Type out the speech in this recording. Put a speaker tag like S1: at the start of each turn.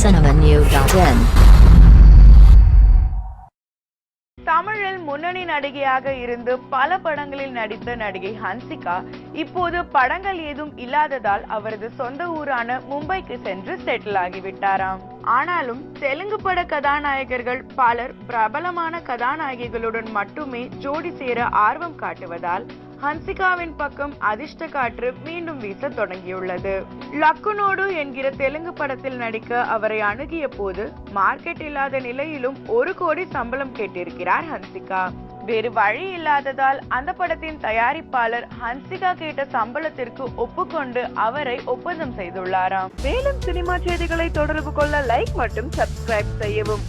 S1: cinemanew.in
S2: தமிழில் முன்னணி நடிகையாக இருந்து பல படங்களில் நடித்த நடிகை ஹன்சிகா இப்போது படங்கள் ஏதும் இல்லாததால் அவரது சொந்த ஊரான மும்பைக்கு சென்று செட்டில் ஆகிவிட்டாராம். ஆனாலும் தெலுங்கு பட கதாநாயகர்கள் பலர் பிரபலமான கதாநாயகிகளுடன் மட்டுமே ஜோடி சேர ஆர்வம் காட்டுவதால் ஹன்சிகாவின் பக்கம் அதிர்ஷ்ட காற்று மீண்டும் வீச தொடங்கியுள்ளது. லக்குனோடு என்கிற தெலுங்கு படத்தில் நடிக்க அவரை அணுகிய போது மார்க்கெட் இல்லாத நிலையிலும் ஒரு கோடி சம்பளம் கேட்டிருக்கிறார் ஹன்சிகா. வேறு வழி இல்லாததால் அந்த படத்தின் தயாரிப்பாளர் ஹன்சிகா கேட்ட சம்பளத்திற்கு ஒப்புக்கொண்டு அவரை ஒப்பந்தம் செய்துள்ளாராம். மேலும் சினிமா செய்திகளை தொடர்பு கொள்ள லைக் மற்றும் சப்ஸ்கிரைப் செய்யவும்.